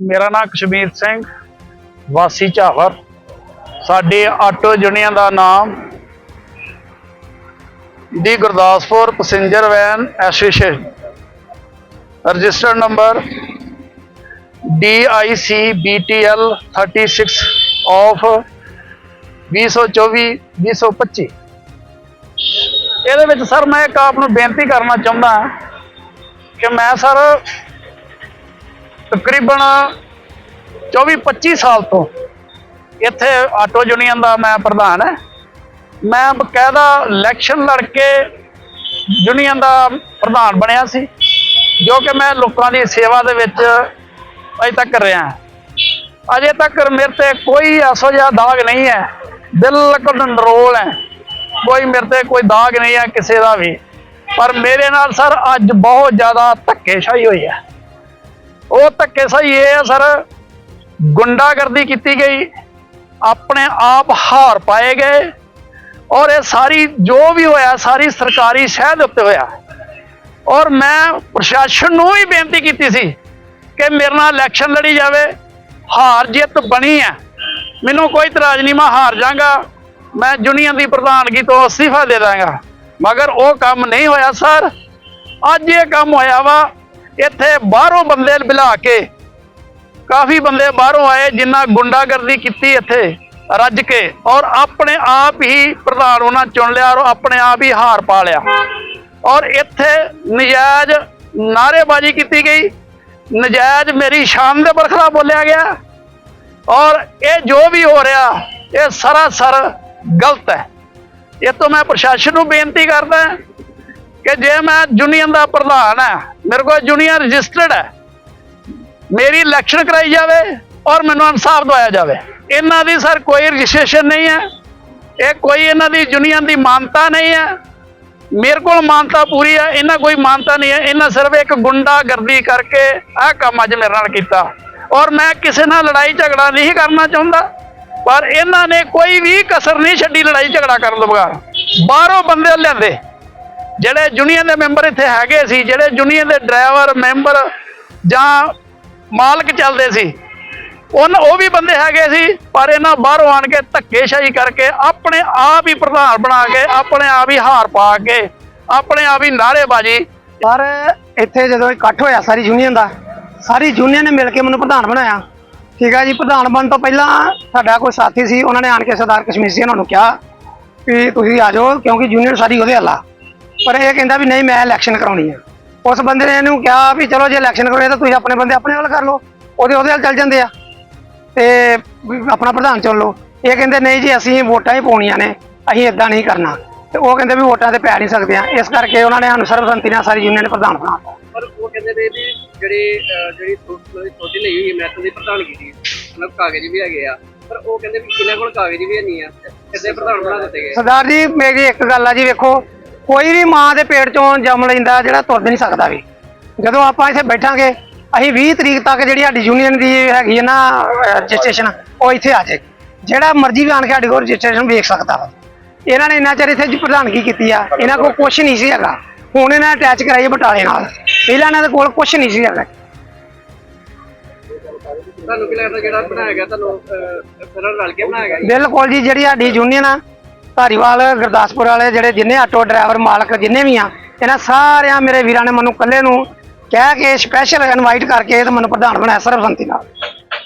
ਮੇਰਾ ਨਾਮ ਕਸ਼ਮੀਰ ਸਿੰਘ, ਵਾਸੀ ਝਾਵਰ। ਸਾਡੇ ਆਟੋ ਯੂਨੀਅਨ ਦਾ ਨਾਮ the Gurdaspur passenger van association. Registered number DICBTL 36 of 2024 2025 ਇਹਦੇ ਵਿੱਚ ਸਰ ਮੈਂ ਇੱਕ ਆਪ ਨੂੰ ਬੇਨਤੀ ਕਰਨਾ ਚਾਹੁੰਦਾ ਕਿ ਮੈਂ ਸਰ ਤਕਰੀਬਨ 24 25 ਸਾਲ ਤੋਂ ਇੱਥੇ ਆਟੋ ਯੂਨੀਅਨ ਦਾ ਮੈਂ ਪ੍ਰਧਾਨ ਹੈ। ਮੈਂ ਬਕਾਇਦਾ ਇਲੈਕਸ਼ਨ ਲੜ ਕੇ ਯੂਨੀਅਨ ਦਾ ਪ੍ਰਧਾਨ ਬਣਿਆ ਸੀ, ਜੋ ਕਿ ਮੈਂ ਲੋਕਾਂ ਦੀ ਸੇਵਾ ਦੇ ਵਿੱਚ ਅਜੇ ਤੱਕ ਰਿਹਾ ਅਜੇ ਤੱਕ ਮੇਰੇ ਤੇ ਕੋਈ ਐਸੋ ਜਿਹਾ ਦਾਗ ਨਹੀਂ ਹੈ, ਬਿਲਕੁਲ ਨਰੋਲ ਹੈ। ਕੋਈ ਮੇਰੇ ਤੇ ਕੋਈ ਦਾਗ ਨਹੀਂ ਹੈ ਕਿਸੇ ਦਾ ਵੀ। ਪਰ ਮੇਰੇ ਨਾਲ ਸਰ ਅੱਜ ਬਹੁਤ ਜ਼ਿਆਦਾ ਧੱਕੇਸ਼ਾਹੀ ਹੋਈ ਹੈ। ਉਹ ਧੱਕੇ ਸਹੀ ਇਹ ਆ ਸਰ। ਗੁੰਡਾਗਰਦੀ ਕੀਤੀ ਗਈ। ਆਪਣੇ ਆਪ ਹਾਰ ਪਾਏ ਗਏ। ਔਰ ਇਹ ਸਾਰੀ ਜੋ ਵੀ ਹੋਇਆ, ਸਾਰੀ ਸਰਕਾਰੀ ਸ਼ਹਿ ਦੇ ਉੱਤੇ ਹੋਇਆ। ਔਰ ਮੈਂ ਪ੍ਰਸ਼ਾਸਨ ਨੂੰ ਵੀ ਬੇਨਤੀ ਕੀਤੀ ਸੀ ਕਿ ਮੇਰੇ ਨਾਲ ਇਲੈਕਸ਼ਨ ਲੜੀ ਜਾਵੇ। ਹਾਰ ਜਿੱਤ ਬਣੀ ਹੈ। ਮੈਨੂੰ ਕੋਈ ਇਤਰਾਜ਼ ਨਹੀਂ, ਮੈਂ ਹਾਰ ਜਾਗਾ ਮੈਂ ਯੂਨੀਅਨ ਦੀ ਪ੍ਰਧਾਨਗੀ ਤੋਂ ਅਸਤੀਫਾ ਦੇ ਦਾਂਗਾ। ਮਗਰ ਉਹ ਕੰਮ ਨਹੀਂ ਹੋਇਆ, ਸਰ। ਅੱਜ ਇਹ ਕੰਮ ਹੋਇਆ ਵਾ। ਇੱਥੇ ਬਾਹਰੋਂ ਬੰਦੇ ਬਿਲਾ ਕੇ ਕਾਫੀ ਬੰਦੇ ਬਾਹਰੋਂ ਆਏ ਜਿਨ੍ਹਾਂ ਗੁੰਡਾਗਰਦੀ ਕੀਤੀ ਇੱਥੇ ਰੱਜ ਕੇ ਔਰ ਆਪਣੇ ਆਪ ਹੀ ਪ੍ਰਧਾਨ ਉਹਨਾਂ ਚੁਣ ਲਿਆ ਔਰ ਆਪਣੇ ਆਪ ਹੀ ਹਾਰ ਪਾ ਲਿਆ। ਔਰ ਇੱਥੇ ਨਜਾਇਜ਼ ਨਾਅਰੇਬਾਜ਼ੀ ਕੀਤੀ ਗਈ। ਨਜਾਇਜ਼ ਮੇਰੀ ਸ਼ਾਨ ਦੇ ਬਰਖਲਾ ਬੋਲਿਆ ਗਿਆ। ਔਰ ਇਹ ਜੋ ਵੀ ਹੋ ਰਿਹਾ, ਇਹ ਸਰਾਸਰ ਗਲਤ ਹੈ। ਇਹ ਤੋਂ ਮੈਂ ਪ੍ਰਸ਼ਾਸਨ ਨੂੰ ਬੇਨਤੀ ਕਰਦਾ ਕਿ ਜੇ ਮੈਂ ਯੂਨੀਅਨ ਦਾ ਪ੍ਰਧਾਨ ਹਾਂ ਮੇਰੇ ਕੋਲ ਯੂਨੀਅਨ ਰਜਿਸਟਰਡ ਹੈ। ਮੇਰੀ ਇਲੈਕਸ਼ਨ ਕਰਾਈ ਜਾਵੇ ਔਰ ਮੈਨੂੰ ਇਨਸਾਫ ਦਵਾਇਆ ਜਾਵੇ। ਇਹਨਾਂ ਦੀ ਸਰ ਕੋਈ ਰਜਿਸਟ੍ਰੇਸ਼ਨ ਨਹੀਂ ਹੈ। ਇਹ ਕੋਈ ਇਹਨਾਂ ਦੀ ਯੂਨੀਅਨ ਦੀ ਮਾਨਤਾ ਨਹੀਂ ਹੈ। ਮੇਰੇ ਕੋਲ ਮਾਨਤਾ ਪੂਰੀ ਹੈ, ਇਹਨਾਂ ਕੋਈ ਮਾਨਤਾ ਨਹੀਂ ਹੈ। ਇਹਨਾਂ ਸਿਰਫ ਇੱਕ ਗੁੰਡਾਗਰਦੀ ਕਰਕੇ ਆਹ ਕੰਮ ਅੱਜ ਮੇਰੇ ਨਾਲ ਕੀਤਾ। ਔਰ ਮੈਂ ਕਿਸੇ ਨਾਲ ਲੜਾਈ ਝਗੜਾ ਨਹੀਂ ਕਰਨਾ ਚਾਹੁੰਦਾ। ਪਰ ਇਹਨਾਂ ਨੇ ਕੋਈ ਵੀ ਕਸਰ ਨਹੀਂ ਛੱਡੀ ਲੜਾਈ ਝਗੜਾ ਕਰਨ ਤੋਂ ਬਗੈਰ। ਬਾਹਰੋਂ ਬੰਦੇ ਲਿਆਂਦੇ। ਜਿਹੜੇ ਯੂਨੀਅਨ ਦੇ ਮੈਂਬਰ ਇੱਥੇ ਹੈਗੇ ਸੀ, ਜਿਹੜੇ ਯੂਨੀਅਨ ਦੇ ਡਰਾਈਵਰ ਮੈਂਬਰ ਜਾਂ ਮਾਲਕ ਚੱਲਦੇ ਸੀ ਉਹਨਾਂ ਉਹ ਵੀ ਬੰਦੇ ਹੈਗੇ ਸੀ, ਪਰ ਇਹਨਾਂ ਬਾਹਰੋਂ ਆਣ ਕੇ ਧੱਕੇਸ਼ਾਹੀ ਕਰਕੇ ਆਪਣੇ ਆਪ ਹੀ ਪ੍ਰਧਾਨ ਬਣਾ ਕੇ, ਆਪਣੇ ਆਪ ਹੀ ਹਾਰ ਪਾ ਕੇ, ਆਪਣੇ ਆਪ ਹੀ ਨਾਅਰੇਬਾਜ਼ੀ। ਪਰ ਇੱਥੇ ਜਦੋਂ ਇਕੱਠ ਹੋਇਆ ਸਾਰੀ ਯੂਨੀਅਨ ਦਾ, ਸਾਰੀ ਯੂਨੀਅਨ ਨੇ ਮਿਲ ਕੇ ਮੈਨੂੰ ਪ੍ਰਧਾਨ ਬਣਾਇਆ। ਠੀਕ ਹੈ ਜੀ, ਪ੍ਰਧਾਨ ਬਣਨ ਤੋਂ ਪਹਿਲਾਂ ਸਾਡਾ ਕੋਈ ਸਾਥੀ ਸੀ, ਉਹਨਾਂ ਨੇ ਆਣ ਕੇ ਸਰਦਾਰ ਕਸ਼ਮੀਰ ਸਿੰਘ ਨੂੰ ਕਿਹਾ ਵੀ ਤੁਸੀਂ ਆ ਜਾਓ, ਕਿਉਂਕਿ ਯੂਨੀਅਨ ਸਾਰੀ ਉਹਦੇ ਹੱਲਾ ਪਰ ਇਹ ਕਹਿੰਦਾ ਵੀ ਨਹੀਂ ਮੈਂ ਇਲੈਕਸ਼ਨ ਕਰਾਉਣੀ ਆ। ਉਸ ਬੰਦੇ ਨੇ ਇਹਨੂੰ ਕਿਹਾ ਵੀ ਚਲੋ ਜੇ ਇਲੈਕਸ਼ਨ ਕਰਾਉਣੀ ਤਾਂ ਤੁਸੀਂ ਆਪਣੇ ਬੰਦੇ ਆਪਣੇ ਵੱਲ ਕਰ ਲਓ ਉਹਦੇ ਉਹਦੇ ਵੱਲ ਚੱਲ ਜਾਂਦੇ ਆ। ਤੇ ਆਪਣਾ ਪ੍ਰਧਾਨ ਚੁਣ ਲਓ। ਇਹ ਕਹਿੰਦੇ ਨਹੀਂ ਜੀ ਅਸੀਂ ਵੋਟਾਂ ਹੀ ਪਾਉਣੀਆਂ ਨੇ ਅਸੀਂ ਇਦਾਂ ਨਹੀਂ ਕਰਨਾ। ਤੇ ਉਹ ਕਹਿੰਦੇ ਵੀ ਵੋਟਾਂ ਤੇ ਪੈ ਨਹੀਂ ਸਕਦੇ ਆ। ਇਸ ਕਰਕੇ ਉਹਨਾਂ ਨੇ ਸਾਨੂੰ ਸਰਬਸੰਮਤੀ ਨਾਲ ਸਾਰੀ ਯੂਨੀਅਨ ਪ੍ਰਧਾਨ ਬਣਾਤਾ ਪਰ ਉਹ ਕਹਿੰਦੇ ਨੇ ਵੀ ਜਿਹੜੇ ਜਿਹੜੀ ਥੋੜੀ ਲਈ ਹੋਈ ਮੈਥ ਦੀ ਪ੍ਰਧਾਨਗੀ ਦੀ ਮਤਲਬ ਕਾਗਜ਼ ਵੀ ਹੈਗੇ ਆ। ਪਰ ਉਹ ਕਹਿੰਦੇ ਵੀ ਇਹਨਾਂ ਕੋਲ ਕਾਗਜ਼ ਵੀ ਨਹੀਂ ਆ। ਕਿੱਦਾਂ ਪ੍ਰਧਾਨ ਬਣਾ ਦਿੱਤੇ ਗਏ। ਸਰਦਾਰ ਜੀ ਮੇਰੀ ਇੱਕ ਗੱਲ ਆ ਜੀ ਵੇਖੋ। ਕੋਈ ਵੀ ਮਾਂ ਦੇ ਪੇਟ ਚੋਂ ਜੰਮ ਲੈਂਦਾ ਜਿਹੜਾ ਤੁਰ ਨਹੀਂ ਸਕਦਾ ਵੀ। ਜਦੋਂ ਆਪਾਂ ਇੱਥੇ ਬੈਠਾਂਗੇ ਅਸੀਂ 20 ਤਰੀਕ ਤੱਕ ਜਿਹੜੀ ਸਾਡੀ ਯੂਨੀਅਨ ਦੀ ਹੈਗੀ ਹੈ ਨਾ ਰਜਿਸਟ੍ਰੇਸ਼ਨ ਉਹ ਇੱਥੇ ਆ ਜਾਏਗੀ ਜਿਹੜਾ ਮਰਜ਼ੀ ਵੀ ਆਣ ਕੇ ਸਾਡੀ ਕੋਲ ਰਜਿਸਟ੍ਰੇਸ਼ਨ ਵੇਖ ਸਕਦਾ ਵਾ। ਇਹਨਾਂ ਨੇ ਇੰਨਾ ਚਿਰ ਇੱਥੇ ਜੀ ਪ੍ਰਧਾਨਗੀ ਕੀਤੀ ਆ ਇਹਨਾਂ ਕੋਲ ਕੁਝ ਨਹੀਂ ਸੀ ਹੈਗਾ। ਹੁਣ ਇਹਨਾਂ ਨੇ ਅਟੈਚ ਕਰਾਈ ਬਟਾਲੇ ਨਾਲ। ਪਹਿਲਾਂ ਇਹਨਾਂ ਦੇ ਕੋਲ ਕੁਝ ਨਹੀਂ ਸੀ ਹੈਗਾ। ਤੁਹਾਨੂੰ ਕੀ ਲੱਗਦਾ ਜਿਹੜਾ ਬਣਾਇਆ ਗਿਆ ਤੁਹਾਨੂੰ ਫਿਰ ਰਲ ਕੇ ਬਣਾਇਆ ਗਿਆ? ਬਿਲਕੁਲ ਜੀ ਜਿਹੜੀ ਸਾਡੀ ਯੂਨੀਅਨ ਆ ਧਾਰੀਵਾਲ, ਗੁਰਦਾਸਪੁਰ ਵਾਲੇ ਜਿਹੜੇ ਜਿੰਨੇ ਆਟੋ ਡਰਾਈਵਰ ਮਾਲਕ ਜਿੰਨੇ ਵੀ ਆ, ਇਹਨਾਂ ਸਾਰਿਆਂ ਮੇਰੇ ਵੀਰਾਂ ਨੇ ਮੈਨੂੰ ਇਕੱਲੇ ਨੂੰ ਕਹਿ ਕੇ ਸਪੈਸ਼ਲ ਇਨਵਾਈਟ ਕਰਕੇ ਤੇ ਮੈਨੂੰ ਪ੍ਰਧਾਨ ਬਣਾਇਆ ਸਰਬਸੰਮਤੀ ਨਾਲ।